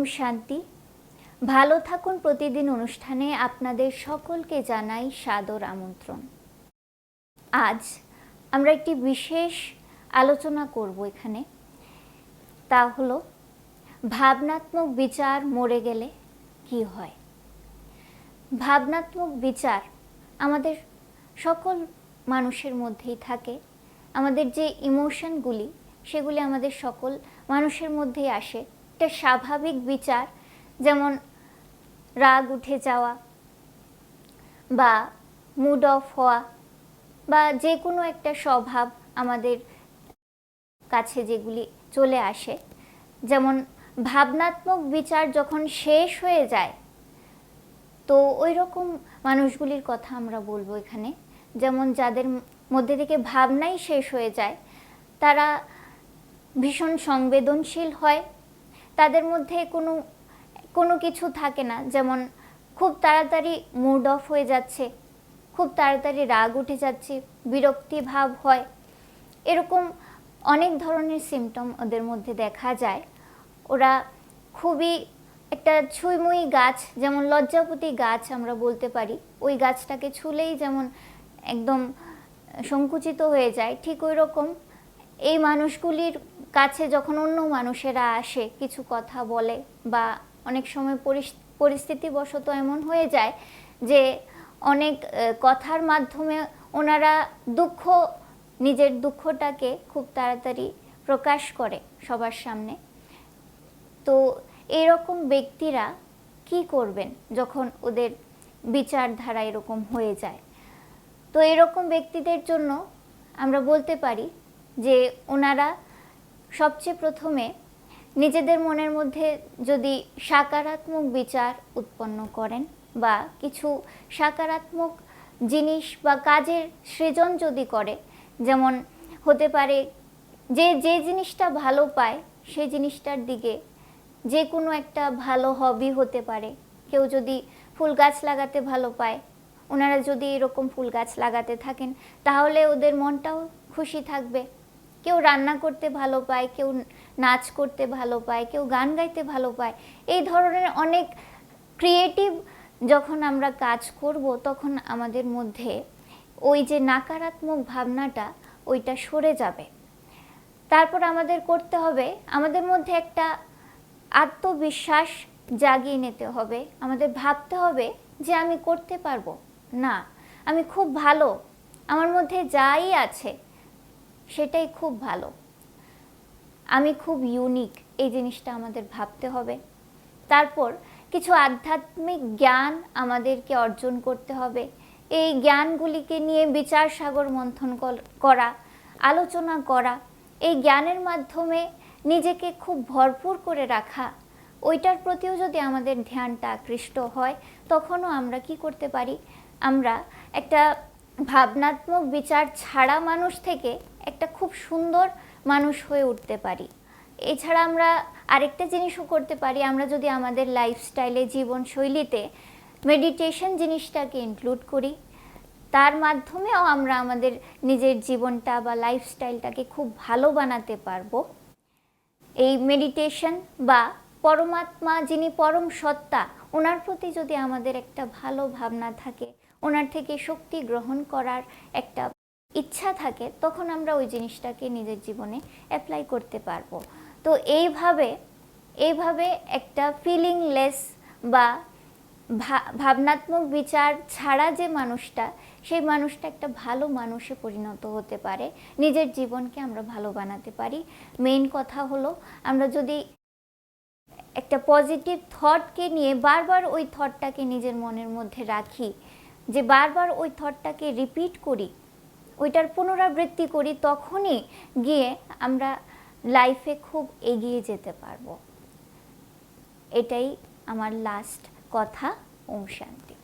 ওম শান্তি। ভালো থাকুন প্রতিদিন অনুষ্ঠানে আপনাদের সকলকে জানাই সাদর আমন্ত্রণ। আজ আমরা একটি বিশেষ আলোচনা করব এখানে। তা হলো, ভাবনাত্মক বিচার মরে গেলে কি হয়? ভাবনাত্মক বিচার আমাদের সকল মানুষের মধ্যেই থাকে। আমাদের যে ইমোশনগুলি সেগুলি আমাদের সকল মানুষের মধ্যেই আসে। একটা স্বাভাবিক বিচার, যেমন রাগ উঠে যাওয়া বা মুড অফ হওয়া বা যে কোনো একটা স্বভাব আমাদের কাছে যেগুলি চলে আসে। যেমন ভাবনাত্মক বিচার যখন শেষ হয়ে যায়, তো ওই রকম মানুষগুলির কথা আমরা বলব এখানে। যেমন যাদের মধ্যে থেকে ভাবনাই শেষ হয়ে যায়, তারা ভীষণ সংবেদনশীল হয় তাদের মধ্যে কোনো কোনো কিছু থাকে না। যেমন খুব তাড়াতাড়ি মুড অফ হয়ে যাচ্ছে, খুব তাড়াতাড়ি রাগ উঠে যাচ্ছে, বিরক্তি ভাব হয়। এরকম অনেক ধরনের সিমটম ওদের মধ্যে দেখা যায়। ওরা খুবই একটা ছুঁইমুই গাছ, যেমন লজ্জাপতি গাছ আমরা বলতে পারি। ওই গাছটাকে ছুলেই যেমন একদম সংকুচিত হয়ে যায়, ঠিক ওই রকম। এই মানুষগুলির কাছে যখন অন্য মানুষেরা আসে, কিছু কথা বলে বা অনেক সময় পরিস্থিতিবশত এমন হয়ে যায় যে অনেক কথার মাধ্যমে ওনারা দুঃখ, নিজের দুঃখটাকে খুব তাড়াতাড়ি প্রকাশ করে সবার সামনে। তো এরকম ব্যক্তিরা কি করবেন যখন ওদের বিচারধারা এরকম হয়ে যায়? তো এরকম ব্যক্তিদের জন্য আমরা বলতে পারি যে ওনারা সবচেয়ে প্রথমে নিজেদের মনের মধ্যে যদি সাকারাত্মক বিচার উৎপন্ন করেন বা কিছু সাকারাত্মক জিনিস বা কাজের সৃজন যদি করে, যেমন হতে পারে যে যে জিনিসটা ভালো পায়, সেই জিনিসটার দিকে যে কোনো একটা ভালো হবি হতে পারে। কেউ যদি ফুল গাছ লাগাতে ভালো পায়, ওনারা যদি এরকম ফুল গাছ লাগাতে থাকেন, তাহলে ওদের মনটাও খুশি থাকবে। কেউ রান্না করতে ভালো পায়, কেউ নাচ করতে ভালো পায়, কেউ গান গাইতে ভালো পায়। এই ধরনের অনেক ক্রিয়েটিভ যখন আমরা কাজ করব, তখন আমাদের মধ্যে ওই যে নাকারাত্মক ভাবনাটা ওইটা সরে যাবে। তারপর আমাদের করতে হবে, আমাদের মধ্যে একটা আত্মবিশ্বাস জাগিয়ে নিতে হবে। আমাদের ভাবতে হবে যে আমি করতে পারব। না, আমি খুব ভালো। আমার মধ্যে যাই আছে সেটাই খুব ভালো। আমি খুব ইউনিক এই জিনিসটা আমাদের ভাবতে হবে। তারপর কিছু আধ্যাত্মিক জ্ঞান আমাদেরকে অর্জন করতে হবে। এই জ্ঞানগুলিকে নিয়ে বিচার সাগর মন্থন করা, আলোচনা করা, এই জ্ঞানের মাধ্যমে নিজেকে খুব ভরপুর করে রাখা, ওইটার প্রতিও যদি আমাদের ধ্যানটা আকৃষ্ট হয়, তখনও আমরা কি করতে পারি? আমরা একটা ভাবনাত্মক বিচার ছাড়া মানুষ থেকে একটা খুব সুন্দর মানুষ হয়ে উঠতে পারি। এছাড়া আমরা আরেকটা জিনিসও করতে পারি, আমরা যদি আমাদের লাইফস্টাইলে জীবনশৈলীতে মেডিটেশন জিনিসটাকে ইনক্লুড করি, তার মাধ্যমেও আমরা আমাদের নিজের জীবনটা বা লাইফস্টাইলটাকে খুব ভালো বানাতে পারব। এই মেডিটেশন বা পরমাত্মা, যিনি পরম সত্তা, ওনার প্রতি যদি আমাদের একটা ভালো ভাবনা থাকে, ওনার থেকে শক্তি গ্রহণ করার একটা ইচ্ছা থাকে, তখন আমরা ওই জিনিসটাকে নিজের জীবনে অ্যাপ্লাই করতে পারব। তো এইভাবে এইভাবে একটা ফিলিংলেস বা ভাবনাত্মক বিচার ছাড়া যে মানুষটা, সেই মানুষটা একটা ভালো মানুষে পরিণত হতে পারে। নিজের জীবনকে আমরা ভালো বানাতে পারি। মেইন কথা হলো, আমরা যদি একটা পজিটিভ থটকে নিয়ে বারবার ওই থটটাকে নিজের মনের মধ্যে রাখি, যে বারবার ওই থটটাকে রিপিট করি ওইটার পুনরাবৃত্তি করি, তখনই গিয়ে আমরা লাইফে খুব এগিয়ে যেতে পারব। এটাই আমার লাস্ট কথা, ওম শান্তি।